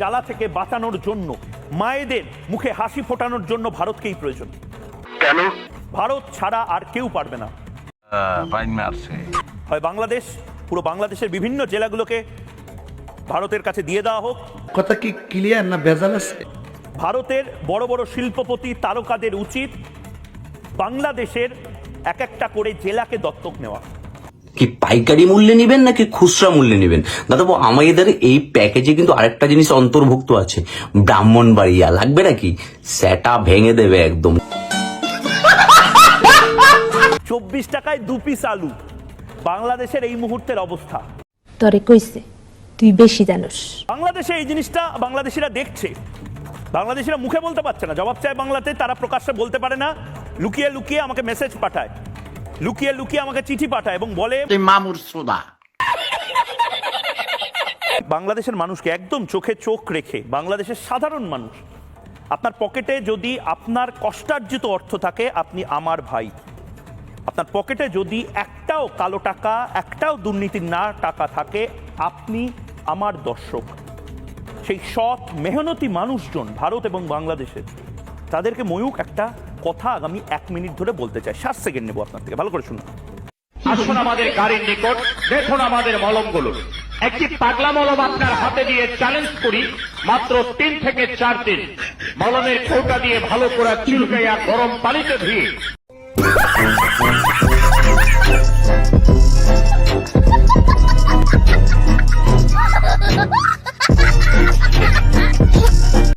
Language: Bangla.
জ্বালা থেকে বাঁচানোর জন্য মায়েদের মুখে হাসি ফোটানোর জন্য ভারতকেই প্রয়োজন। কেন? ভারত ছাড়া আর কেউ পারবে না। হয় বাংলাদেশ পুরো বাংলাদেশের বিভিন্ন জেলাগুলোকে ভারতের কাছে দিয়ে দেওয়া হোক। কথা কি ক্লিয়ার না ভেজাল আছে? ভারতের বড় বড় শিল্পপতি তারকাদের উচিত বাংলাদেশের এক একটা করে জেলাকে দত্তক নেওয়া। কি পাইকারি মূল্যে নেবেন নাকি খুচরা মূল্যে নেবেন? দাদাবু আমাদের এই প্যাকেজে কিন্তু আরেকটা জিনিস অন্তর্ভুক্ত আছে। ব্রাহ্মণবাড়িয়া লাগবে নাকি? সেটা ভেঙে দেবে একদম। চব্বিশ টাকায় দু পিস আলু। বাংলাদেশের এই মুহূর্তের অবস্থা। তরে কইছে তুই বেশি জানোস। বাংলাদেশে এই জিনিসটা বাংলাদেশিরা দেখছে। বাংলাদেশিরা মুখে বলতে পারছে না। জবাব চায় বাংলাতে তারা প্রকাশ্যে বলতে পারে না। লুকিয়ে লুকিয়ে আমাকে মেসেজ পাঠায়। লুকিয়ে লুকিয়ে আমাকে চিঠি পাঠায় এবং বলে তুই মামুর সোদা বাংলাদেশের মানুষকে একদম চোখে চোখ রেখে বাংলাদেশের সাধারণ মানুষ আপনার পকেটে যদি আপনার কষ্টার্জিত অর্থ থাকে আপনি আমার ভাই। আপনার পকেটে যদি একটাও কালো টাকা একটাও দুর্নীতির না টাকা থাকে আপনি আমার দর্শক। সেই সৎ মেহনতি মানুষজন ভারত এবং বাংলাদেশের তাদেরকে ময়ূক একটা কথা আগামী এক মিনিট ধরে বলতে চাই। সাত সেকেন্ড নেব আপনার থেকে। ভালো করে শুনুন। আসুন আমাদের গাড়ির নিকট। দেখুন আমাদের মলমগুলো। একটি পাগলা মলম আপনার হাতে দিয়ে চ্যালেঞ্জ করি, মাত্র তিন থেকে চার দিন। মলমের কৌটা দিয়ে ভালো করে চুলকাইয়া গরম পানিতে ধুয়ে।